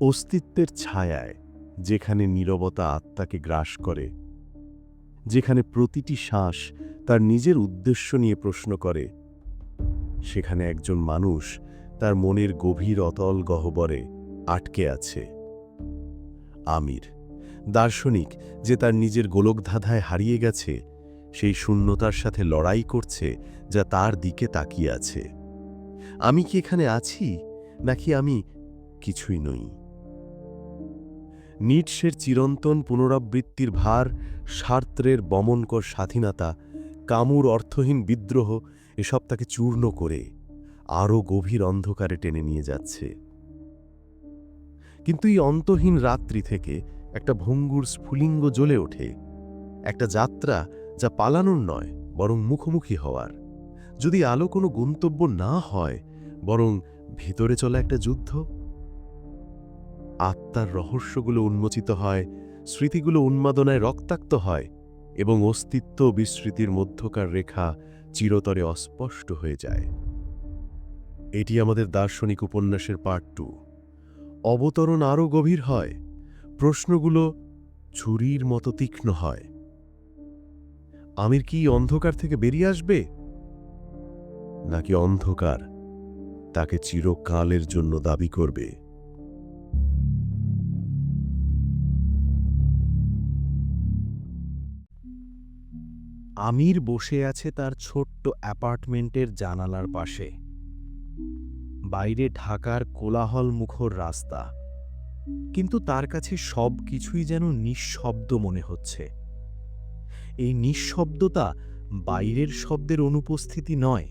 অস্তিত্বের ছায়ায় যেখানে নীরবতা আত্মাকে গ্রাস করে, যেখানে প্রতিটি শ্বাস তার নিজের উদ্দেশ্য নিয়ে প্রশ্ন করে, সেখানে একজন মানুষ তার মনের গভীর অতল গহ্বরে আটকে আছে। আমির, দার্শনিক যে তার নিজের গোলকধাঁধায় হারিয়ে গেছে, সেই শূন্যতার সাথে লড়াই করছে যা তার দিকে তাকিয়ে আছে। আমি কি এখানে আছি, নাকি আমি কিছুই নই? নিটসের চিরন্তন পুনরাবৃত্তির ভার, সার্ত্রের বমনকর স্বাধীনতা, কামুর অর্থহীন বিদ্রোহ, এসব তাকে চূর্ণ করে আরও গভীর অন্ধকারে টেনে নিয়ে যাচ্ছে। কিন্তু এই অন্তহীন রাত্রি থেকে একটা ভঙ্গুর স্ফুলিঙ্গ জ্বলে ওঠে, একটা যাত্রা যা পালানোর নয়, বরং মুখোমুখি হওয়ার। যদি আলো কোনো গন্তব্য না হয়, বরং ভেতরে চলা একটা যুদ্ধ আত্মার রহস্যগুলো উন্মোচিত হয়, স্মৃতিগুলো উন্মাদনায় রক্তাক্ত হয় এবং অস্তিত্ব বিস্মৃতির মধ্যকার রেখা চিরতরে অস্পষ্ট হয়ে যায়। এটি আমাদের দার্শনিক উপন্যাসের পার্ট টু। অবতরণ আরও গভীর হয়, প্রশ্নগুলো ছুরির মতো তীক্ষ্ণ হয়। আমির কি অন্ধকার থেকে বেরিয়ে আসবে? নাকি অন্ধকার তাকে চিরকালের জন্য দাবি করবে? আমির বসে আছে তার ছোট্ট অ্যাপার্টমেন্টের জানালার পাশে। বাইরে ঢাকার কোলাহল মুখর রাস্তা। কিন্তু তার কাছে সব কিছুই যেন নিঃশব্দ মনে হচ্ছে। এই নিঃশব্দতা বাইরের শব্দের অনুপস্থিতি নয়,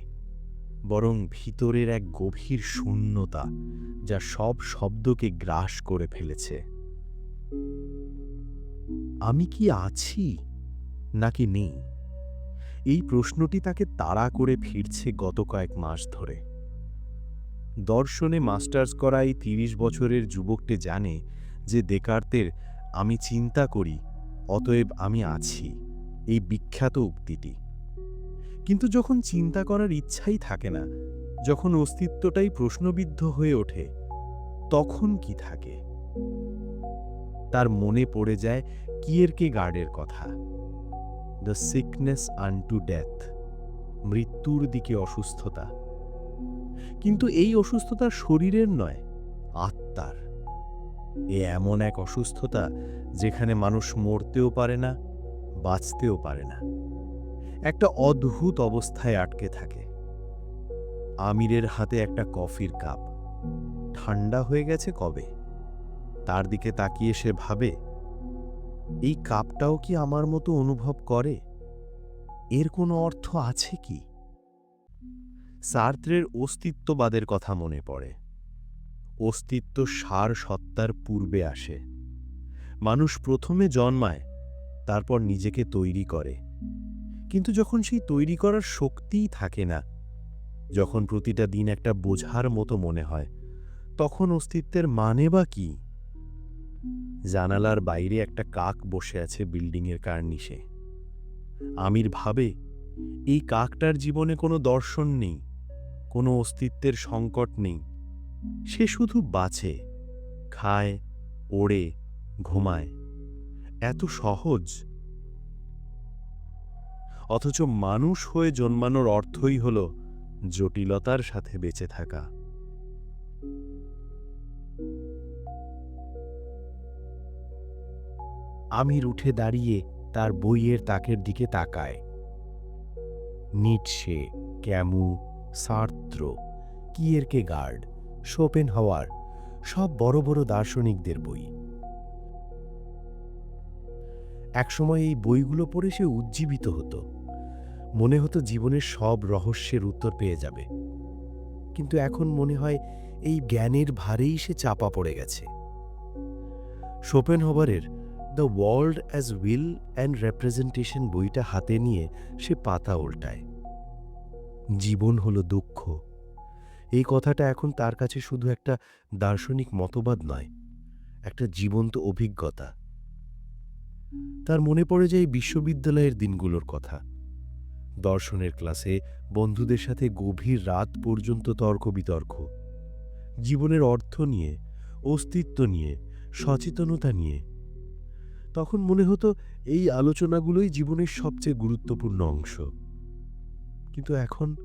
বরং ভিতরের এক গভীর শূন্যতা যা সব শব্দকে গ্রাস করে ফেলেছে। আমি কি আছি নাকি নেই? এই প্রশ্নটি তাকে তাড়া করে ফিরছে গত কয়েক মাস ধরে। দর্শনে মাস্টার্স করা এই তিরিশ বছরের যুবকটি জানে যে দেকার্তের আমি চিন্তা করি, অতএব আমি আছি। এই বিখ্যাত উক্তিটি। কিন্তু যখন চিন্তা করার ইচ্ছাই থাকে না, যখন অস্তিত্বটাই প্রশ্নবিদ্ধ হয়ে ওঠে, তখন কি থাকে? তার মনে পড়ে যায় কিয়েরকে গার্ডের কথা? দ্য সিকনেস আনটু ডেথ মৃত্যুর দিকে অসুস্থতা। কিন্তু এই অসুস্থতা শরীরের নয়, আত্মার। এ এমন এক অসুস্থতা যেখানে মানুষ মরতেও পারে না, বাঁচতেও পারে না। একটা অদ্ভুত অবস্থায় আটকে থাকে। আমিরের হাতে একটা কফির কাপ। ঠান্ডা হয়ে গেছে কবে? তার দিকে তাকিয়ে সে ভাবে এই কাপটাও কি আমার মতো অনুভব করে? এর কোনো অর্থ আছে কি? সার্ত্রের অস্তিত্ববাদের কথা মনে পড়ে। অস্তিত্ব সার সত্তার পূর্বে আসে। মানুষ প্রথমে জন্মায়, তারপর নিজেকে তৈরি করে। কিন্তু যখন সেই তৈরি করার শক্তিই থাকে না, যখন প্রতিটা দিন একটা বোঝার মতো মনে হয়, তখন অস্তিত্বের মানে বা কী? জানালার বাইরে একটা কাক বসে আছে বিল্ডিংয়ের কার্নিশে। আমির ভাবে, এই কাকটার জীবনে কোনো দর্শন নেই, কোনো অস্তিত্বের সংকট নেই। সে শুধু বাঁচে, খায়, ওড়ে, ঘুমায়। এত সহজ। অথচ মানুষ হয়ে জন্মানোর অর্থই হল জটিলতার সাথে বেঁচে থাকা। আমির উঠে দাঁড়িয়ে তার বইয়ের তাকের দিকে তাকায়। নিটসে ক্যামু, সার্ত্র, কিয়েরকে গার্ড শোপেন হওয়ার সব বড় বড় দার্শনিকদের বই। একসময় এই বইগুলো পড়ে সে উজ্জীবিত হতো। মনে হতো জীবনের সব রহস্যের উত্তর পেয়ে যাবে। কিন্তু এখন মনে হয় এই জ্ঞানের ভারেই সে চাপা পড়ে গেছে। শোপেন হবারের the world as will and representation বইটা হাতে নিয়ে সে পাতা উল্টায়। জীবন হলো দুঃখ। এই কথাটা এখন তার কাছে শুধু একটা দার্শনিক মতবাদ নয়, একটা জীবন্ত অভিজ্ঞতা। তার মনে পড়ে যায় বিশ্ববিদ্যালয়ের দিনগুলোর কথা। দর্শনের ক্লাসে বন্ধুদের সাথে গভীর রাত পর্যন্ত তর্ক বিতর্ক জীবনের অর্থ নিয়ে, অস্তিত্ব নিয়ে, সচেতনতা নিয়ে তখন মনে হতো এই আলোচনাগুলোই জীবনের সবচেয়ে গুরুত্বপূর্ণ অংশ। কিন্তু এখন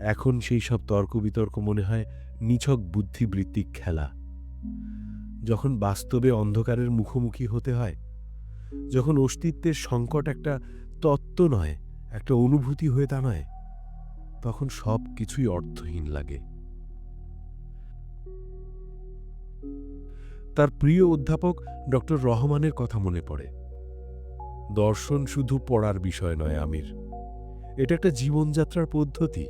এখন সেই সব তর্ক বিতর্ক মনে হয় নিছক বুদ্ধিবৃত্তিক খেলা। যখন বাস্তবে অন্ধকারের মুখোমুখি হতে হয়, যখন অস্তিত্বের সংকট একটা তত্ত্ব নয়, একটা অনুভূতি হয়ে দাঁড়ায়, তখন সব কিছুই অর্থহীন লাগে। তার প্রিয় অধ্যাপক ডক্টর রহমানের কথা মনে পড়ে। দর্শন শুধু পড়ার বিষয় নয়, আমির। এটা একটা জীবনযাত্রার পদ্ধতি।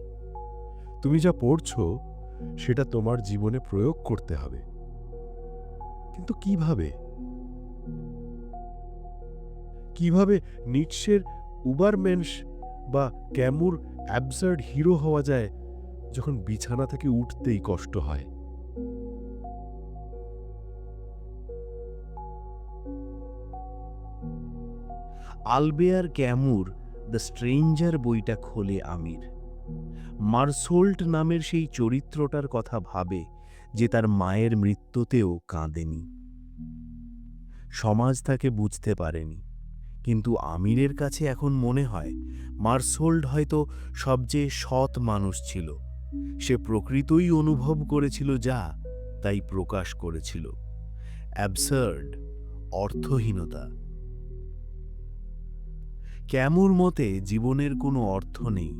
তুমি যা পড়ছ, সেটা তোমার জীবনে প্রয়োগ করতে হবে। কিন্তু কীভাবে? কীভাবে নিটসের উবারমেন্স বা ক্যামুর অ্যাবসার্ড হিরো হওয়া যায়, যখন বিছানা থেকে উঠতেই কষ্ট হয়? আলবেয়ার ক্যামুর দ্য স্ট্রেঞ্জার বইটা খোলে আমির। মার্সোল্ট নামের সেই চরিত্রটার কথা ভাবে যে তার মায়ের মৃত্যুতেও কাঁদেনি। সমাজ তাকে বুঝতে পারেনি, কিন্তু আমিরের কাছে এখন মনে হয় মার্সোল্ড হয়তো সবচেয়ে সৎ মানুষ ছিল। সে প্রকৃতই অনুভব করেছিল যা তাই প্রকাশ করেছিল। অ্যাবসার্ড, অর্থহীনতা। ক্যামুর মতে জীবনের কোনো অর্থ নেই,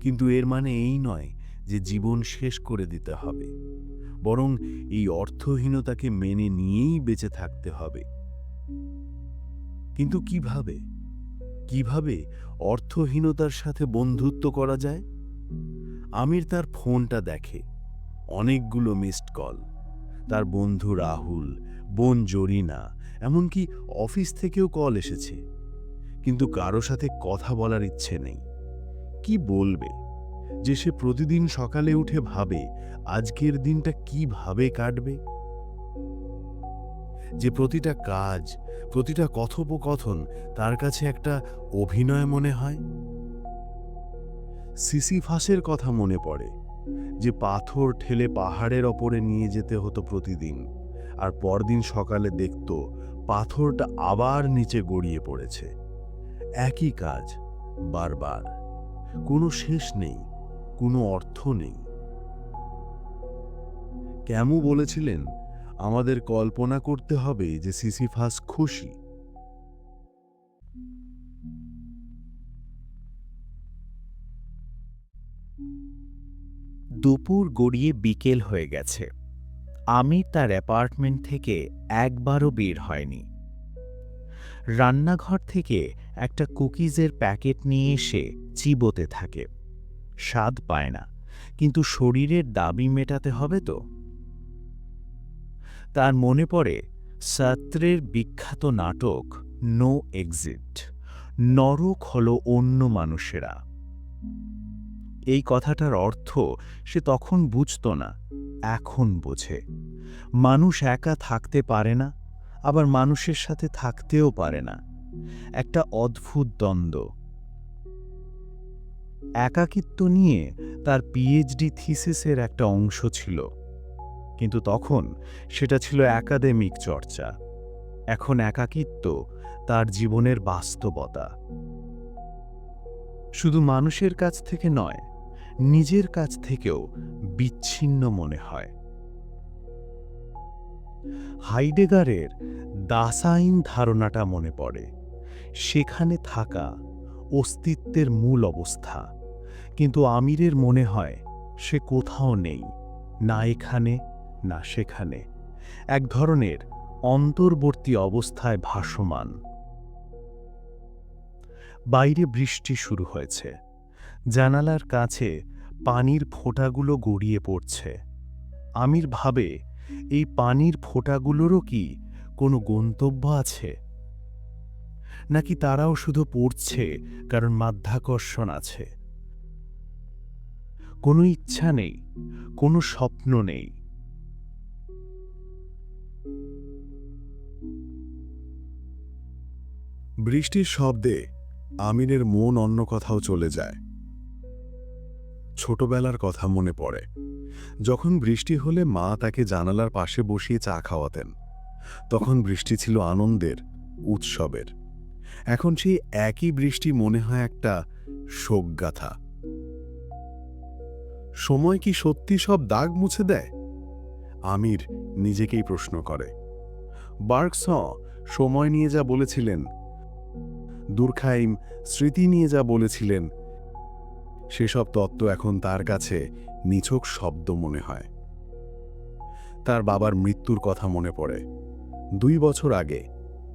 কিন্তু এর মানে এই নয় যে জীবন শেষ করে দিতে হবে, বরং এই অর্থহীনতাকে মেনে নিয়েই বেঁচে থাকতে হবে। কিন্তু কীভাবে? কীভাবে অর্থহীনতার সাথে বন্ধুত্ব করা যায়? আমির তার ফোনটা দেখে, অনেকগুলো মিসড কল তার বন্ধু রাহুল, বোন জরিনা, এমনকি অফিস থেকেও কল এসেছে। কিন্তু কারও সাথে কথা বলার ইচ্ছে নেই। কি বলবে? যে সে প্রতিদিন সকালে উঠে ভাবে, আজকের দিনটা কীভাবে কাটবে? যে প্রতিটা কাজ, প্রতিটা কথোপকথন তার কাছে একটা অভিনয় মনে হয়? সিসিফাসের কথা মনে পড়ে যে পাথর ঠেলে পাহাড়ের ওপরে নিয়ে যেতে হতো প্রতিদিন, আর পরদিন সকালে দেখত পাথরটা আবার নিচে গড়িয়ে পড়েছে। একই কাজ বারবার। কোনো শেষ নেই, কোনো অর্থ নেই। ক্যামু বলেছিলেন, আমাদের কল্পনা করতে হবে যে সিসিফাস খুশি। দুপুর গড়িয়ে বিকেল হয়ে গেছে। আমি তার অ্যাপার্টমেন্ট থেকে একবারও বের হয়নি। রান্নাঘর থেকে একটা কুকিজের প্যাকেট নিয়ে এসে চিবোতে থাকে। স্বাদ পায় না, কিন্তু শরীরের দাবি মেটাতে হবে তো। তার মনে পড়ে সাত্রের বিখ্যাত নাটক নো এক্সিট, নরক হল অন্য মানুষেরা। এই কথাটার অর্থ সে তখন বুঝত না, এখন বোঝে। মানুষ একা থাকতে পারে না, আবার মানুষের সাথে থাকতেও পারে না। একটা অদ্ভুত দ্বন্দ্ব। একাকিত্ব নিয়ে তার পিএইচডি থিসিসের একটা অংশ ছিল। কিন্তু তখন সেটা ছিল একাডেমিক চর্চা। এখন একাকিত্ব তার জীবনের বাস্তবতা। শুধু মানুষের কাছ থেকে নয়, নিজের কাছ থেকেও বিচ্ছিন্ন মনে হয়। হাইডেগারের দাসাইন ধারণাটা মনে পড়ে। সেখানে থাকা অস্তিত্বের মূল অবস্থা। কিন্তু আমিরের মনে হয়, সে কোথাও নেই, না এখানে, না সেখানে। এক ধরনের অন্তর্বর্তী অবস্থায় ভাসমান। বাইরে বৃষ্টি শুরু হয়েছে। জানালার কাছে পানির ফোঁটাগুলো গড়িয়ে পড়ছে। আমির ভাবে, এই পানির ফোঁটাগুলোরও কি কোনো গন্তব্য আছে? নাকি তারাও শুধু পড়ছে, কারণ মাধ্যাকর্ষণ আছে। কোনো ইচ্ছা নেই, কোনো স্বপ্ন নেই। বৃষ্টির শব্দে আমিনের মন অন্য কোথাও চলে যায়। ছোটবেলার কথা মনে পড়ে। যখন বৃষ্টি হলে মা তাকে জানালার পাশে বসিয়ে চা খাওয়াতেন, তখন বৃষ্টি ছিল আনন্দের, উৎসবের। এখন সেই একই বৃষ্টি মনে হয় একটা শোকগাথা। সময় কি সত্যি সব দাগ মুছে দেয়? আমির নিজেকেই প্রশ্ন করে। বার্কস সময় নিয়ে যা বলেছিলেন। দুর্খাইম, স্মৃতি নিয়ে যা বলেছিলেন। সেসব তত্ত্ব এখন তার কাছে নিছক শব্দ মনে হয়। তার বাবার মৃত্যুর কথা মনে পড়ে। দুই বছর আগে,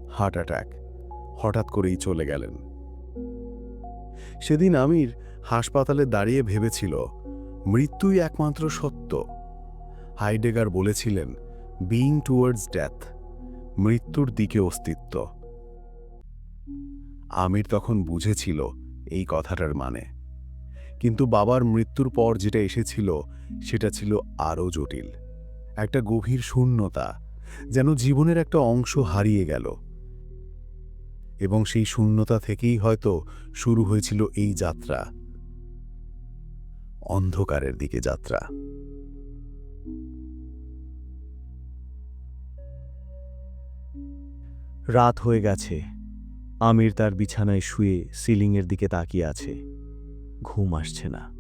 হার্ট অ্যাটাক। হঠাৎ করেই চলে গেলেন। সেদিন আমির হাসপাতালে দাঁড়িয়ে ভেবেছিল, মৃত্যুই একমাত্র সত্য। হাইডেগার বলেছিলেন বিইং টুয়ার্ডস ডেথ মৃত্যুর দিকে অস্তিত্ব। আমির তখন বুঝেছিল এই কথাটার মানে। কিন্তু বাবার মৃত্যুর পর যেটা এসেছিল, সেটা ছিল আরও জটিল। একটা গভীর শূন্যতা, যেন জীবনের একটা অংশ হারিয়ে গেল। এবং সেই শূন্যতা থেকেই হয়তো শুরু হয়েছিল এই যাত্রা। অন্ধকারের দিকে যাত্রা। রাত হয়ে গেছে। আমির তার বিছানায় শুয়ে সিলিংয়ের দিকে তাকিয়ে আছে। ঘুম আসছে না।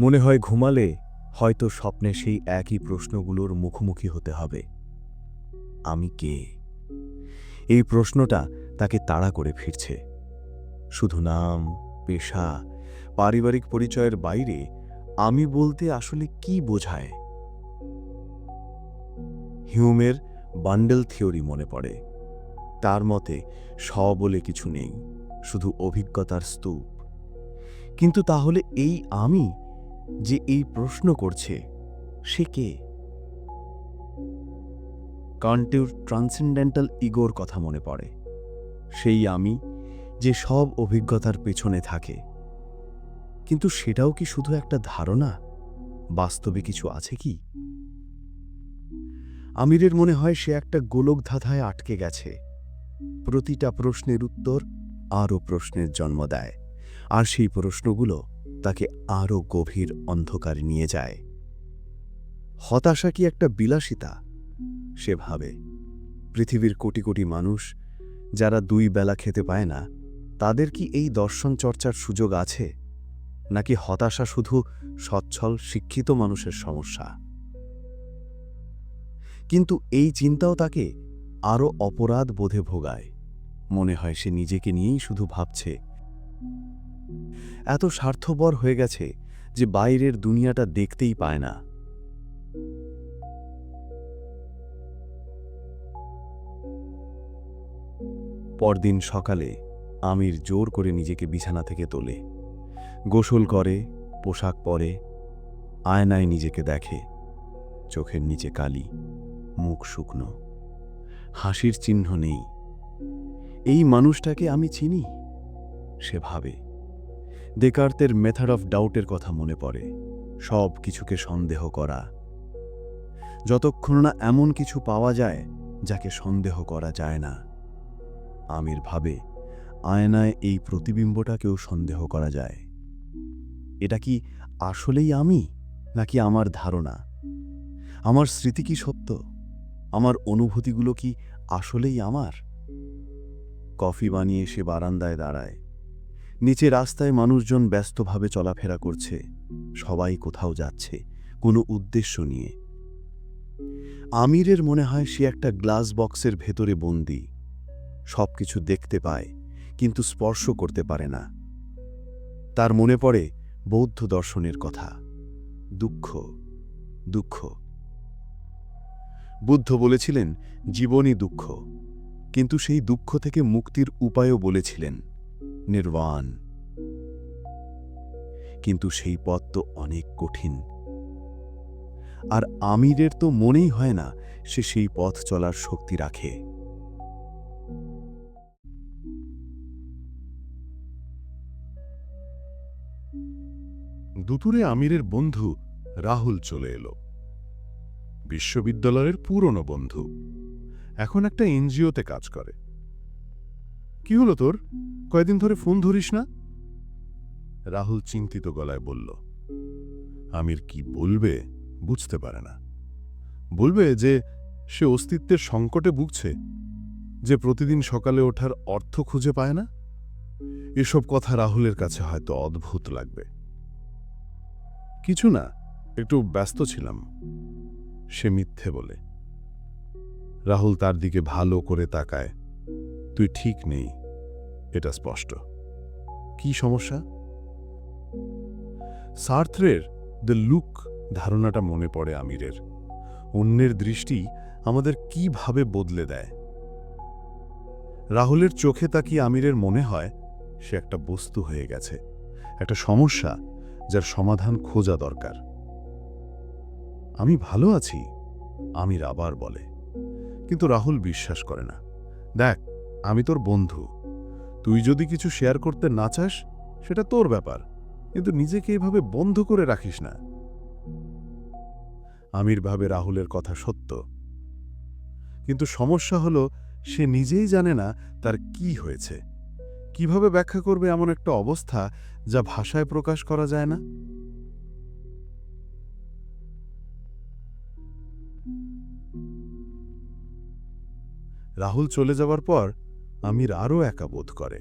মনে হয় ঘুমালে হয়তো স্বপ্নে সেই একই প্রশ্নগুলোর মুখোমুখি হতে হবে। আমি কে? এই প্রশ্নটা তাকে তাড়া করে ফিরছে। শুধু নাম, পেশা, পারিবারিক পরিচয়ের বাইরে আমি বলতে আসলে কি বোঝায়? হিউমের বান্ডেল থিওরি মনে পড়ে। তার মতে স বলে কিছু নেই, শুধু অভিজ্ঞতার স্তূপ। কিন্তু তাহলে এই আমি যে এই প্রশ্ন করছে, সে কে? কান্টের ট্রান্সেন্ডেন্টাল ইগোর কথা মনে পড়ে। সেই আমি যে সব অভিজ্ঞতার পেছনে থাকে। কিন্তু সেটাও কি শুধু একটা ধারণা? বাস্তবে কিছু আছে কি? আমিরের মনে হয় সে একটা গোলক ধাঁধায় আটকে গেছে। প্রতিটা প্রশ্নের উত্তর আরও প্রশ্নের জন্ম দেয়। আর সেই প্রশ্নগুলো তাকে আরও গভীর অন্ধকারে নিয়ে যায়। হতাশা কি একটা বিলাসিতা? সে ভাবে। পৃথিবীর কোটি কোটি মানুষ, যারা দুই বেলা খেতে পায় না, তাদের কি এই দর্শন চর্চার সুযোগ আছে? নাকি হতাশা শুধু সচ্ছল, শিক্ষিত মানুষের সমস্যা? কিন্তু এই চিন্তাও তাকে আরও অপরাধ বোধে ভোগায়। মনে হয় সে নিজেকে নিয়েই শুধু ভাবছে। এত স্বার্থপর হয়ে গেছে যে বাইরের দুনিয়াটা দেখতেই পায় না। পরদিন সকালে আমির জোর করে নিজেকে বিছানা থেকে তোলে। গোসল করে, পোশাক পরে, আয়নায় নিজেকে দেখে। চোখের নিচে কালি, মুখ শুকনো। হাসির চিহ্ন নেই। এই মানুষটাকে আমি চিনি, সে ভাবে। দেকার্তের মেথড অফ ডাউটের কথা মনে পড়ে, সব কিছুকে সন্দেহ করা। যতক্ষণ না এমন কিছু পাওয়া যায়, যাকে সন্দেহ করা যায় না। আমির ভাবে, আয়নায় এই প্রতিবিম্বটাকেও সন্দেহ করা যায়। এটা কি আসলেই আমি, নাকি আমার ধারণা? আমার স্মৃতি কি সত্য? আমার অনুভূতিগুলো কি আসলেই আমার? কফি বানিয়ে সে বারান্দায় দাঁড়ায়। নিচে রাস্তায় মানুষজন ব্যস্তভাবে চলাফেরা করছে। সবাই কোথাও যাচ্ছে, কোনো উদ্দেশ্য নিয়ে। আমিরের মনে হয় সে একটা গ্লাস বক্সের ভেতরে বন্দি। সব কিছু দেখতে পায়, কিন্তু স্পর্শ করতে পারে না। তার মনে পড়ে বৌদ্ধ দর্শনের কথা, দুঃখ দুঃখ। বুদ্ধ বলেছিলেন, জীবনই দুঃখ, কিন্তু সেই দুঃখ থেকে মুক্তির উপায়ও বলেছিলেন, নির্বাণ। কিন্তু সেই পথ তো অনেক কঠিন। আর আমিরের তো মনেই হয় না, সে সেই পথ চলার শক্তি রাখে। দুপুরে আমিরের বন্ধু রাহুল চলে এলো। বিশ্ববিদ্যালয়ের পুরনো বন্ধু। এখন একটা এনজিওতে কাজ করে। কি হলো তোর? কয়দিন ধরে ফোন ধরিস না? রাহুল চিন্তিত গলায় বলল, আমির কি বলবে বুঝতে পারে না। বলবে যে সে অস্তিত্বের সংকটে ভুগছে, যে প্রতিদিন সকালে ওঠার অর্থ খুঁজে পায় না। এসব কথা রাহুলের কাছে হয়তো অদ্ভুত লাগবে। কিছু না, একটু ব্যস্ত ছিলাম, সে মিথ্যে বলে। রাহুল তার দিকে ভালো করে তাকায়। তুই ঠিক নেই, এটা স্পষ্ট। কি সমস্যা? সার্থরের দ্য লুক ধারণাটা মনে পড়ে আমিরের। অন্যের দৃষ্টি আমাদের কীভাবে বদলে দেয়। রাহুলের চোখে তাকিয়ে আমিরের মনে হয়, সে একটা বস্তু হয়ে গেছে, একটা সমস্যা যার সমাধান খোঁজা দরকার। আমি ভালো আছি, আমির আবার বলে। কিন্তু রাহুল বিশ্বাস করে না। দেখ, আমি তোর বন্ধু। তুই যদি কিছু শেয়ার করতে না চাস, সেটা তোর ব্যাপার। কিন্তু নিজেকে এভাবে বন্ধ করে রাখিস না। আমির ভাবে রাহুলের কথা সত্য। কিন্তু সমস্যা হলো, সে নিজেই জানে না তার কি হয়েছে। কীভাবে ব্যাখ্যা করবে এমন একটা অবস্থা যা ভাষায় প্রকাশ করা যায় না? রাহুল চলে যাবার পর আমির আরও একা বোধ করে।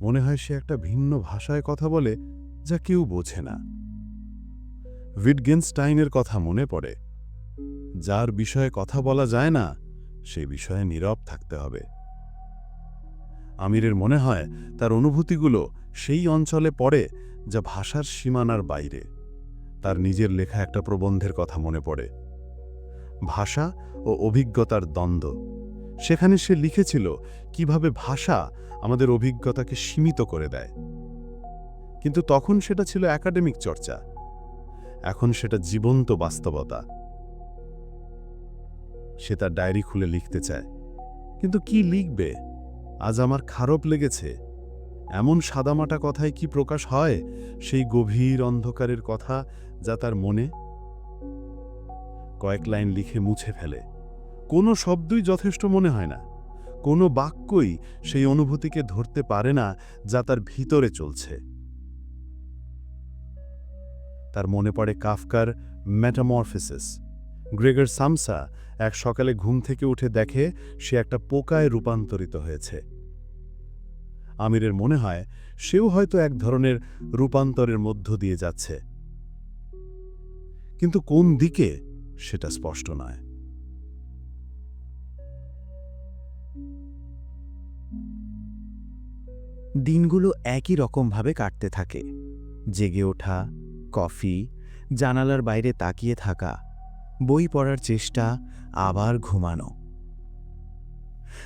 মনে হয় সে একটা ভিন্ন ভাষায় কথা বলে যা কেউ বোঝে না। উইটগেনস্টাইনের কথা মনে পড়ে। যার বিষয়ে কথা বলা যায় না, সে বিষয়ে নীরব থাকতে হবে। আমিরের মনে হয় তার অনুভূতিগুলো সেই অঞ্চলে পড়ে যা ভাষার সীমানার বাইরে। তার নিজের লেখা একটা প্রবন্ধের কথা মনে পড়ে। ভাষা ও অভিজ্ঞতার দ্বন্দ্ব। সেখানে সে লিখেছিল কীভাবে ভাষা আমাদের অভিজ্ঞতাকে সীমিত করে দেয়। কিন্তু তখন সেটা ছিল একাডেমিক চর্চা। এখন সেটা জীবন্ত বাস্তবতা। সে তার ডায়েরি খুলে লিখতে চায়। কিন্তু কি লিখবে? আজ আমার খারাপ লেগেছে। এমন সাদামাটা কথায় কি প্রকাশ হয়? সেই গভীর অন্ধকারের কথা যা তার মনে কয়েক লাইন লিখে মুছে ফেলে। কোনো শব্দই যথেষ্ট মনে হয় না। কোনো বাক্যই সেই অনুভূতিকে ধরতে পারে না যা তার ভিতরে চলছে। তার মনে পড়ে কাফকার ম্যাটামরফিসিস গ্রেগর সামসা এক সকালে ঘুম থেকে উঠে দেখে সে একটা পোকায় রূপান্তরিত হয়েছে। আমিরের মনে হয় সেও হয়তো এক ধরনের রূপান্তরের মধ্য দিয়ে যাচ্ছে। কিন্তু কোন দিকে সেটা স্পষ্ট নয়। দিনগুলো একই রকমভাবে কাটতে থাকে। জেগে ওঠা, কফি, জানালার বাইরে তাকিয়ে থাকা, বই পড়ার চেষ্টা, আবার ঘুমানো।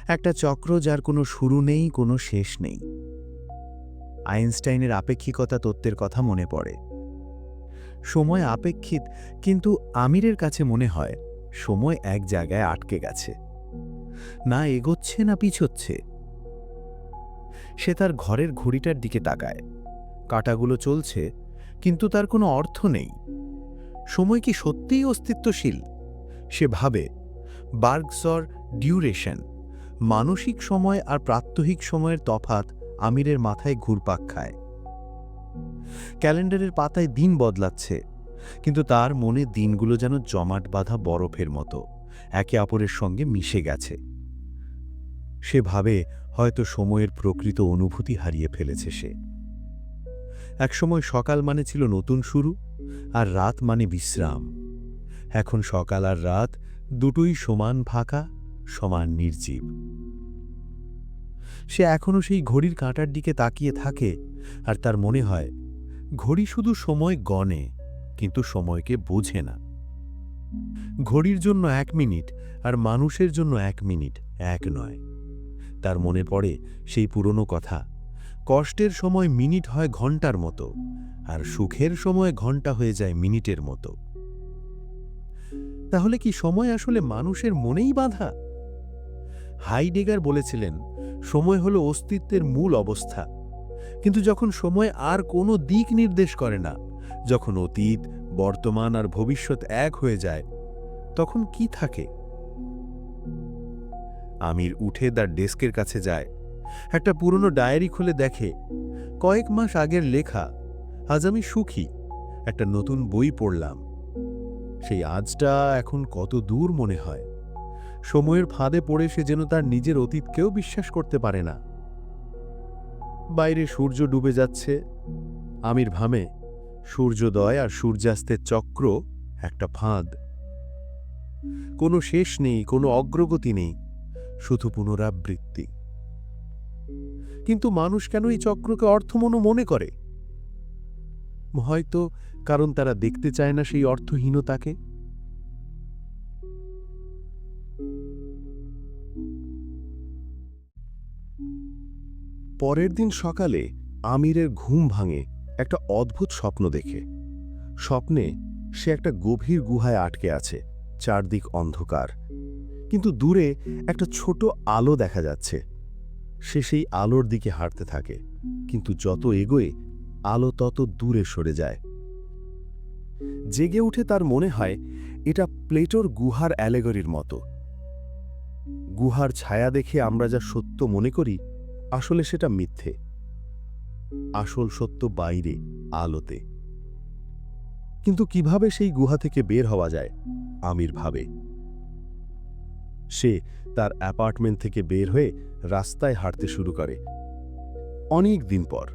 একটা চক্র যার কোনো শুরু নেই, কোনো শেষ নেই। আইনস্টাইনের আপেক্ষিকতা তত্ত্বের কথা মনে পড়ে। সময় আপেক্ষিত, কিন্তু আমিরের কাছে মনে হয়, সময় এক জায়গায় আটকে গেছে। না এগোচ্ছে, না পিছোচ্ছে। সে তার ঘরের ঘড়িটার দিকে তাকায়। কাটাগুলো চলছে, কিন্তু তার কোনো অর্থ নেই। সময় কি সত্যিই অস্তিত্বশীল? সে ভাবে, বার্গসর ডিউরেশন। মানসিক সময় আর প্রাত্যহিক সময়ের তফাত আমিরের মাথায় ঘুরপাক খায়। ক্যালেন্ডারের পাতায় দিন বদলাচ্ছে, কিন্তু তার মনে দিনগুলো যেন জমাট বাঁধা বরফের মতো, একে অপরের সঙ্গে মিশে গেছে। সে ভাবে হয়তো সময়ের প্রকৃত অনুভূতি হারিয়ে ফেলেছে সে। একসময় সকাল মানে ছিল নতুন শুরু, আর রাত মানে বিশ্রাম। এখন সকাল আর রাত দুটোই সমান ফাঁকা সমান নির্জীব। সে এখনও সেই ঘড়ির কাঁটার দিকে তাকিয়ে থাকে আর তার মনে হয়, ঘড়ি শুধু সময় গণে, কিন্তু সময়কে বোঝে না। ঘড়ির জন্য এক মিনিট আর মানুষের জন্য এক মিনিট এক নয়। তার মনে পড়ে সেই পুরনো কথা, কষ্টের সময় মিনিট হয় ঘণ্টার মতো আর সুখের সময় ঘণ্টা হয়ে যায় মিনিটের মতো। তাহলে কি সময় আসলে মানুষের মনেই বাঁধা? হাইডেগার বলেছিলেন, সময় হলো অস্তিত্বের মূল অবস্থা। কিন্তু যখন সময় আর কোনো দিক নির্দেশ করে না, যখন অতীত, বর্তমান আর ভবিষ্যৎ এক হয়ে যায়, তখন কি থাকে? আমির উঠে তার ডেস্কের কাছে যায়। একটা পুরনো ডায়েরি খুলে দেখে, কয়েক মাস আগের লেখা, আজ আমি সুখী, একটা নতুন বই পড়লাম। সেই আজটা এখন কত দূর মনে হয়? সময়ের ফাঁদে পড়ে সে যেন তার নিজের অতীতকেও বিশ্বাস করতে পারে না। বাইরে সূর্য ডুবে যাচ্ছে। আমির ভামে, সূর্যোদয় আর সূর্যাস্তের চক্র একটা ফাঁদ। কোনো শেষ নেই, কোনো অগ্রগতি নেই, শুধু পুনরাবৃত্তি। কিন্তু মানুষ কেন এই চক্রকে অর্থমনো মনে করে? হয়তো কারণ তারা দেখতে চায় না সেই অর্থহীনতাকে। পরের দিন সকালে আমিরের ঘুম ভাঙে একটা অদ্ভুত স্বপ্ন দেখে। স্বপ্নে সে একটা গভীর গুহায় আটকে আছে, চারদিক অন্ধকার। কিন্তু দূরে একটা ছোট আলো দেখা যাচ্ছে। সে সেই আলোর দিকে হাঁটতে থাকে, কিন্তু যত এগোয়, আলো তত দূরে সরে যায়। জেগে উঠে তার মনে হয়, এটা প্লেটোর গুহার অ্যালেগরির মতো। গুহার ছায়া দেখে আমরা যা সত্য মনে করি আসলে সেটা মিথ্যে। আসল সত্য বাইরে, আলোতে। কিন্তু কীভাবে সেই গুহা থেকে বের হওয়া যায়, আমির ভাবে। সে তার অ্যাপার্টমেন্ট থেকে বের হয়ে রাস্তায় হাঁটতে শুরু করে। অনেক দিন পর,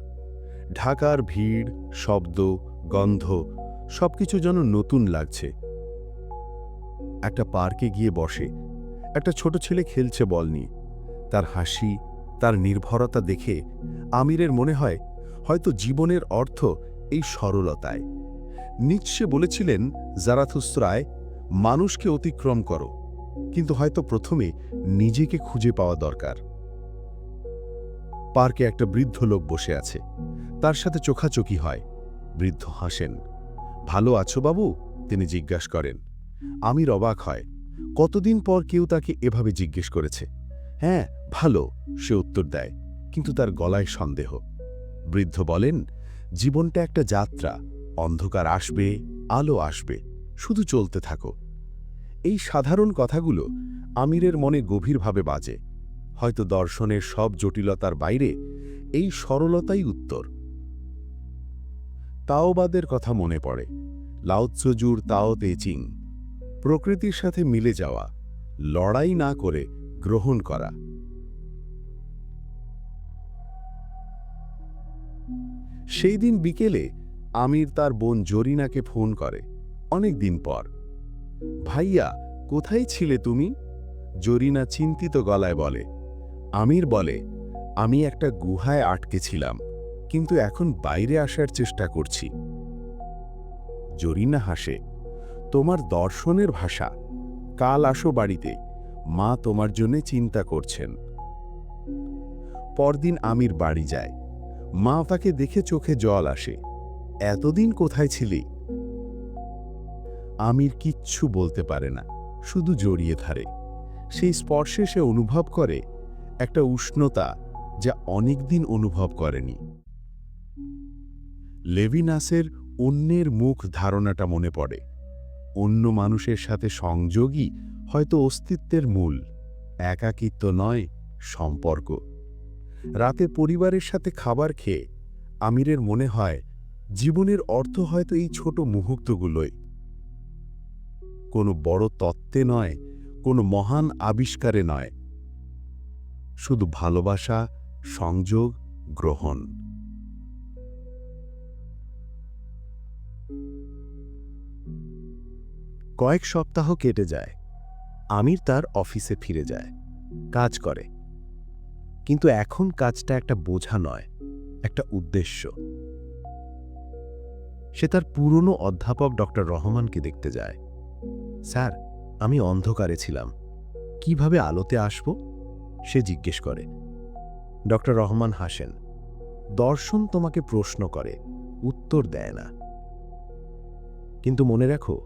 ঢাকার ভিড়, শব্দ, গন্ধ সবকিছু যেন নতুন লাগছে। একটা পার্কে গিয়ে বসে, একটা ছোট ছেলে খেলছে বল নিয়ে। তার হাসি তার নির্ভরতা দেখে আমিরের মনে হয় হয়তো জীবনের অর্থ এই সরলতায়। নিচ্ছে বলেছিলেন জারাথুস্ত্রায় মানুষকে অতিক্রম করো, কিন্তু হয়তো প্রথমে নিজেকে খুঁজে পাওয়া দরকার। পার্কে একটা বৃদ্ধ লোক বসে আছে। তার সাথে চোখাচোখি হয়। বৃদ্ধ হাসেন, ভালো আছো বাবু? তিনি জিজ্ঞাসা করেন। আমির অবাক হয়, কতদিন পর কেউ তাকে এভাবে জিজ্ঞেস করেছে? হ্যাঁ ভালো, সে উত্তর দেয়, কিন্তু তার গলায় সন্দেহ। বৃদ্ধ বলেন, জীবনটা একটা যাত্রা, অন্ধকার আসবে, আলো আসবে, শুধু চলতে থাকো। এই সাধারণ কথাগুলো আমিরের মনে গভীরভাবে বাজে। হয়তো দর্শনের সব জটিলতার বাইরে এই সরলতাই উত্তর। তাওবাদের কথা মনে পড়ে লাউৎসজুর তাও তেচিং প্রকৃতির সাথে মিলে যাওয়া, লড়াই না করে গ্রহণ করা। সেই দিন বিকেলে আমির তার বোন জরিনাকে ফোন করে, অনেক দিন পর। ভাইয়া, কোথায় ছিলে তুমি? জরিনা চিন্তিত গলায় বলে, আমির বলে, আমি একটা গুহায় আটকে ছিলাম, কিন্তু এখন বাইরে আসার চেষ্টা করছি। জরিনা হাসে, তোমার দর্শনের ভাষা, কাল আসো বাড়িতে মা তোমার জন্য চিন্তা করছেন। পরদিন আমির বাড়ি যায়। মা তাকে দেখে চোখে জল আসে। এতদিন কোথায় ছিলি? আমির কিচ্ছু বলতে পারে না, শুধু জড়িয়ে ধরে। সেই স্পর্শে সে অনুভব করে একটা উষ্ণতা যা অনেকদিন অনুভব করেনি। লেভিনাসের অন্যের মুখ ধারণাটা মনে পড়ে। অন্য মানুষের সাথে সংযোগই হয়তো অস্তিত্বের মূল, একাকিত্ব নয়, সম্পর্ক। রাতে পরিবারের সাথে খাবার খেয়ে আমিরের মনে হয়, জীবনের অর্থ হয়তো এই ছোট মুহূর্তগুলোই। কোনো বড় তত্ত্বে নয়, কোনো মহান আবিষ্কারে নয়। শুধু ভালোবাসা, সংযোগ, গ্রহণ। কয়েক সপ্তাহ কেটে যায়। আমির তার অফিসে ফিরে যায়, কাজ করে। কিন্তু এখন কাজটা একটা বোঝা নয়, একটা উদ্দেশ্য। সে তার পুরনো অধ্যাপক ডক্টর রহমানকে দেখতে যায়। স্যার, আমি অন্ধকারে ছিলাম। কীভাবে আলোতে আসব? সে জিজ্ঞেস করে। ডক্টর রহমান হাসেন। দর্শন তোমাকে প্রশ্ন করে, উত্তর দেয় না। কিন্তু মনে রাখো,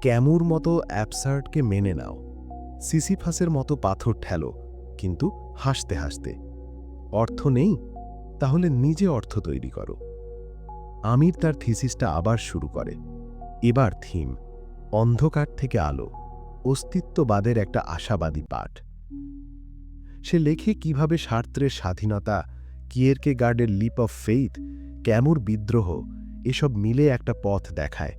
ক্যামুর মতো অ্যাবসার্টকে মেনে নাও। সিসিফাসের মতো পাথর ঠেলো, কিন্তু হাসতে হাসতে, অর্থ নেই? তাহলে নিজে অর্থ তৈরি করো। আমির তার থিসিসটা আবার শুরু করে। এবার থিম, অন্ধকার থেকে আলো, অস্তিত্ববাদের একটা আশাবাদী পাঠ। সে লেখে কীভাবে সার্ত্রের স্বাধীনতা, কিয়েরকে গার্ডের লিপ অফ ফেইথ, ক্যামুর বিদ্রোহ, এসব মিলে একটা পথ দেখায়।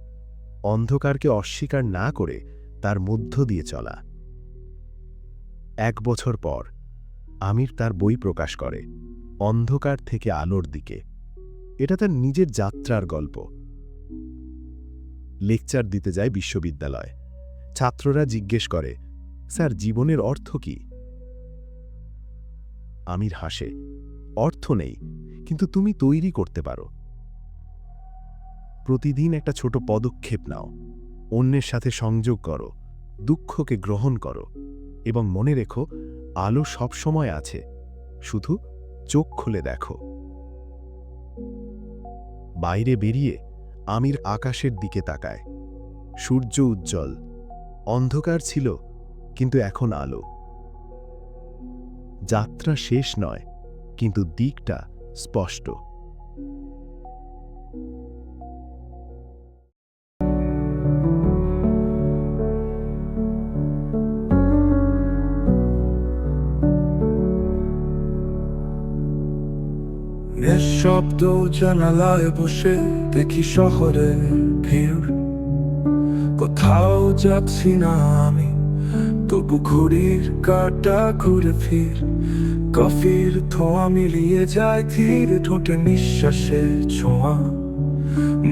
অন্ধকারকে অস্বীকার না করে তার মধ্য দিয়ে চলা। এক বছর পর, আমির তার বই প্রকাশ করে, অন্ধকার থেকে আলোর দিকে। এটা তার নিজের যাত্রার গল্প। লেকচার দিতে যায় বিশ্ববিদ্যালয়। ছাত্ররা জিজ্ঞেস করে, স্যার, জীবনের অর্থ কি? আমির হাসে, অর্থ নেই, কিন্তু তুমি তৈরি করতে পারো। প্রতিদিন একটা ছোট পদক্ষেপ নাও। অন্যের সাথে সংযোগ করো, দুঃখকে গ্রহণ করো। এবং মনে রেখো, আলো সবসময় আছে। শুধু চোখ খুলে দেখো। বাইরে বেরিয়ে আমির আকাশের দিকে তাকায়। সূর্য উজ্জ্বল। অন্ধকার ছিল, কিন্তু এখন আলো। যাত্রা শেষ নয়, কিন্তু দিকটা স্পষ্ট। নিঃশব্দ জানালায় বসে দেখি শহরে ভিড়। কোথাও যাচ্ছি না আমি, তবু ঘড়ির কাটা ঘুরে ফির। কফির ধোঁয়া মিলিয়ে যায় ধীর ঠোঁটে নিঃশ্বাসের ছোঁয়া।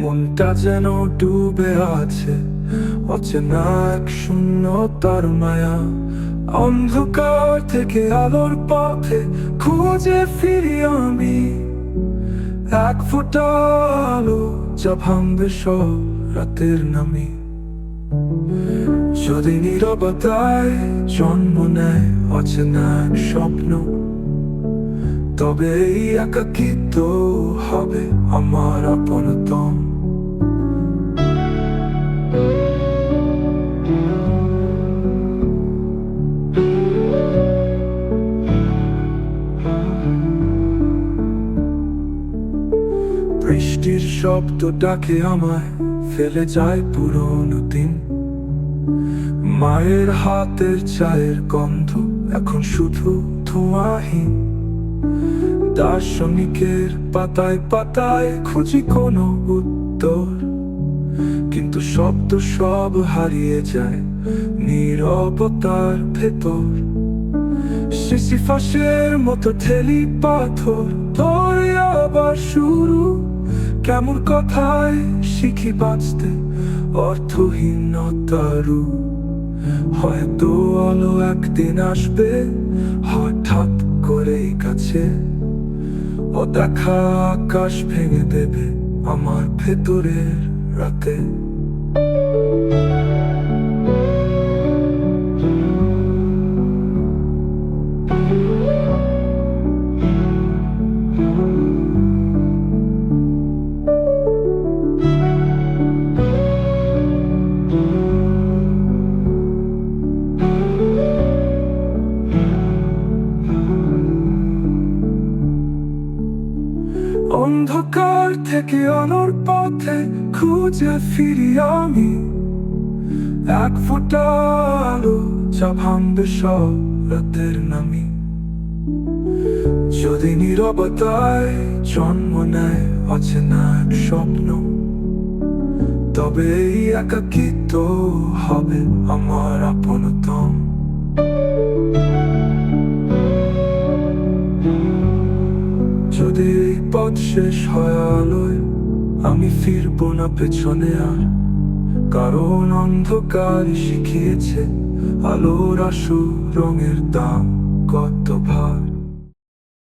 মনটা যেন ডুবে আছে, অচেনা এক শূন্যতার মায়া। অন্ধকার থেকে আলোর পথে খুঁজে ফিরি আমি। এক ফোঁটা আলো যা ভাঙবে সব রাতের নামে। যদি নিরবতায় জন্ম নেয় অচেনা স্বপ্ন, তবে এই একাকিত হবে আমার আপনতম। শব্দ ডাকে আমায়, ফেলে যায় পুরনো দিন। মায়ের হাতের চায়ের গন্ধ এখন শুধু ধোঁয়াহীন। দার্শনিকের পাতায় পাতায় খুঁজি কোনো উত্তর। কিন্তু শব্দ সব হারিয়ে যায় নীরবতার ভেতর। সিসিফাসের মতো ঠেলি পাথর ধরে আবার শুরু কেমন কথায় শিখি বাঁচতে অর্থহীনতারু হয়তো আলো একদিন আসবে, হঠাৎ করেই কাছে। ও দেখা আকাশ ভেঙে দেবে আমার ভেতরের রাতে। থেকে আলোর পথে খুঁজে ফিরি আমি। এক ফোঁটা আলো যা সব রাতের নামি। যদি নীরবতায় জন্ম নেয় অচেনা স্বপ্ন, তবে একাকিত্ব হবে আমার আপনতম। পথ শেষ হয় আলোয়, আমি ফিরবো না পেছনে আর। কারণ অন্ধকার শিখিয়েছে আলোর আসু রঙের দাম কত ভার।